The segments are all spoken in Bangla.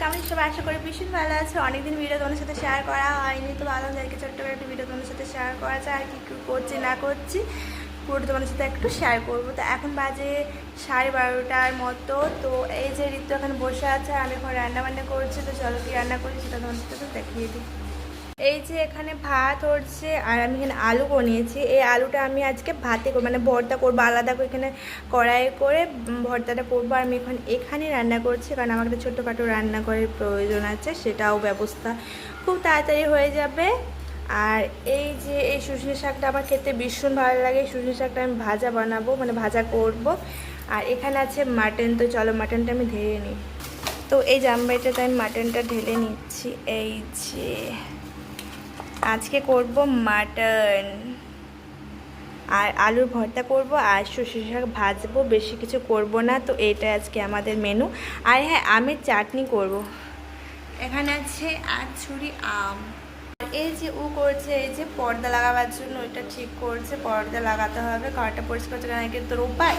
কেমন সবাই, আশা করি ভীষণ ভালো আছে। অনেকদিন ভিডিও তোমাদের সাথে শেয়ার করা হয়নি। তো ভালো যাকে ছোট্ট করে একটা ভিডিও তোমাদের সাথে শেয়ার করা যায় আর কি কী করছি, না করছি। পুরো তোমাদের সাথে একটু শেয়ার করব। তো এখন বাজে সাড়ে বারোটার মতো। তো এই যে ঋতু এখন বসে আছে আমি এখন রান্নাবান্না করছি। তো চলো কি রান্না করি সেটা তোমাদের সাথে দেখিয়ে দিই। এই যে এখানে ভাত হচ্ছে, আর আমি এখানে আলু বানিয়েছি। এই আলুটা আমি আজকে ভাতে করব মানে ভর্তা করব, আলাদা করে এখানে কড়াই করে ভর্তাটা করব। আমি এখন এখানে রান্না করছি, কারণ আমার একটা ছোটোখাটো রান্না করার প্রয়োজন আছে, সেটাও ব্যবস্থা খুব তাড়াতাড়ি হয়ে যাবে। আর এই যে, এই শুশনি শাকটা আমার খেতে ভীষণ ভালো লাগে। শুশনি শাকটা আমি ভাজা বানাবো মানে ভাজা করব। আর এখানে আছে মাটন, তো চলো মাটনটা আমি ঢেলে নিই। তো এই জামবাইটাতে আমি মাটনটা ঢেলে নিচ্ছি, এই যে। আজকে করব মাটন। আর আলুর ভর্তা করব, আর সর্ষে শাক ভাজবো, বেশি কিছু করব না, তো এটা আজকে আমাদের মেনু আর হ্যাঁ আমের চাটনি করব। এখানে আছে এক ছুরি আম। আর এই যে ও করছে, এই যে পর্দা লাগাবার জন্য, ওইটা ঠিক করছে, পর্দা লাগাতে হবে, ঘরটা পরিষ্কার করছে কারণ উপায়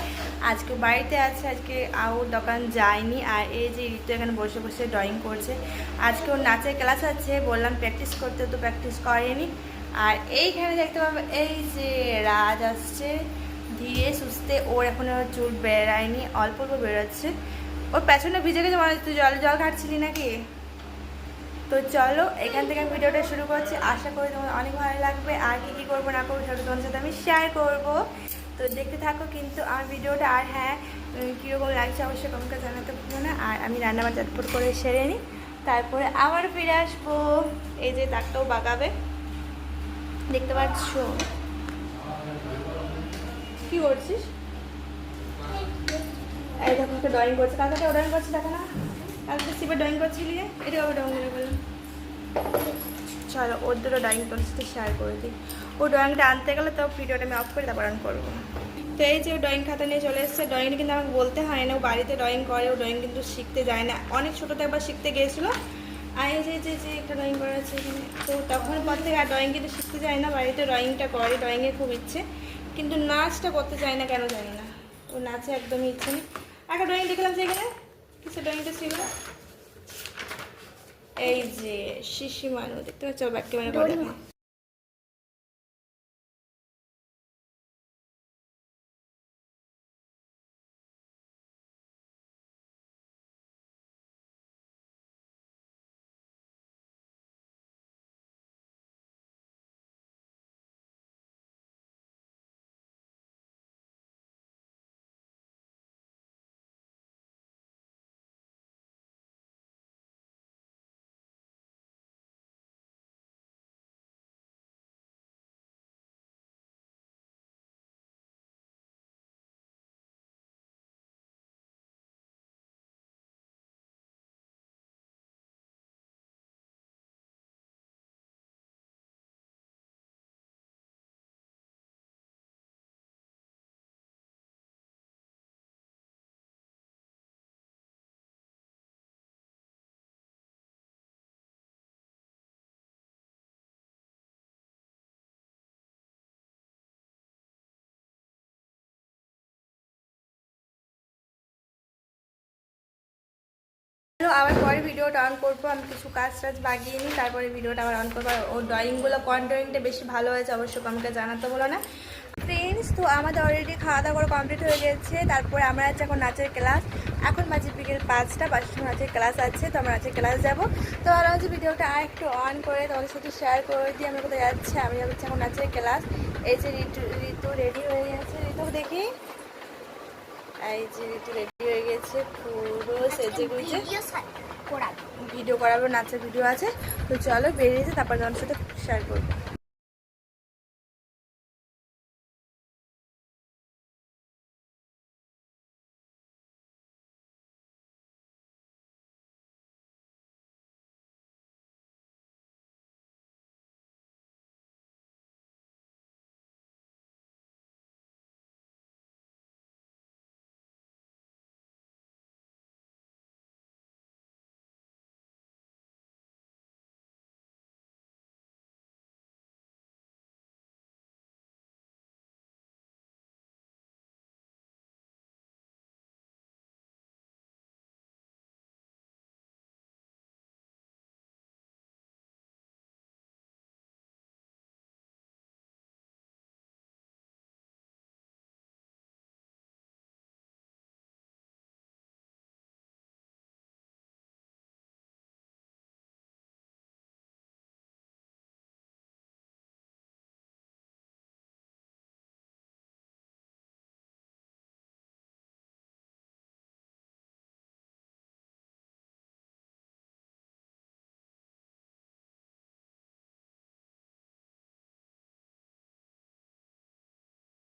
আজকে বাড়িতে আছে, আজকে আও দোকান যায়নি। আর এই যে ঋতু এখানে বসে বসে ড্রয়িং করছে। আজকে ওর নাচের ক্লাস আছে, বললাম প্র্যাকটিস করতে, তো প্র্যাকটিস করেনি। আর এইখানে দেখতে পাবে, এই যে রাজ আসছে। ধীরে সুস্থে ওর এখনও চুল বেড়ায়নি, অল্প অল্প বেরোচ্ছে। ওর পেছনে ভিজে গেছে, মনে তুই জল জল ঘাটছিলি নাকি? তো চলো, এখান থেকে আমি ভিডিওটা শুরু করছি। আশা করি তোমার অনেক ভালো লাগবে। আর কি কি করব না করব সেটা তোমার সাথে আমি শেয়ার করব। তো দেখতে থাকো কিন্তু আমার ভিডিওটা আর হ্যাঁ কীরকম লাগছে অবশ্যই কমকে জানাতে ভুলো না। আর আমি রান্নাবার চটপট করে সেরে নিই। তারপরে আবার ফিরে আসব। এই যে তাকটাও বাগাবে। দেখতে পাচ্ছ? কি করছিস? এই দেখো, একটা ড্রয়িং করছে। কালকে ড্রয়িং করছে, দেখো না? কালকে শিবের ড্রয়িং করছিলি এটা আবার ড্রয়িং করে বললাম চলো, ওর দুটো ড্রয়িং সাথে শেয়ার করে দিই। ও ড্রয়িংটা আনতে গেলে তো ভিডিওটা আমি অফ করে তারপর অন করব। তো এই যে ও ড্রয়িং খাতা নিয়ে চলে এসেছে ড্রয়িংটা কিন্তু আমাকে বলতে হয় না ও বাড়িতে ড্রয়িং করে ও ড্রয়িং কিন্তু শিখতে যায় না। অনেক ছোটোতে একবার শিখতে গিয়েছিল। আর এই যে যে যে একটা ড্রয়িং করা আছে এখানে। তো তখন পর থেকে আর ড্রয়িং কিন্তু শিখতে যায় না বাড়িতে ড্রয়িংটা করে ড্রয়িংয়ের খুব ইচ্ছে। কিন্তু নাচটা করতে চায় না কেন জানি না। ও নাচে একদমই ইচ্ছে নেই। একটা ড্রয়িং দেখলাম যে সেখানে কিসে ড্রয়িংটা ছিল। এই যে শিশি মানু দেখতে পাচ্ছ? ব্যাগটি মানে করে আবার পরে ভিডিওটা অন করব। আমি কিছু কাজ টাজ বাগিয়ে নিই, তারপরে ভিডিওটা আবার অন করব। ওর ড্রয়িংগুলো কোন ড্রয়িংটা বেশি ভালো হয়েছে অবশ্যই আমাকে জানাতে বলো না। ফ্রেন্ডস তো আমাদের অলরেডি খাওয়া দাওয়া কমপ্লিট হয়ে গেছে। তারপরে আমরা আছি এখন নাচের ক্লাস এখন বাজে বিকেল পাঁচটা পাঁচটা নাচের ক্লাস আছে, তো আমরা নাচের ক্লাস যাব। তো আর হচ্ছে ভিডিওটা আর একটু অন করে তোমাদের সাথে শেয়ার করে দিয়ে আমরা কোথায় যাচ্ছি? আমি যাচ্ছি এখন নাচের ক্লাস এই যে ঋতু ঋতু রেডি হয়ে গেছে। ঋতু দেখি। এই যে ঋতু রেডি হয়ে গেছে পুরো সেজে গুজে। ভিডিও করাবো। নাচের ভিডিও আছে। তো চলো বেরিয়েছে তারপর তোমার সাথে শেয়ার করব।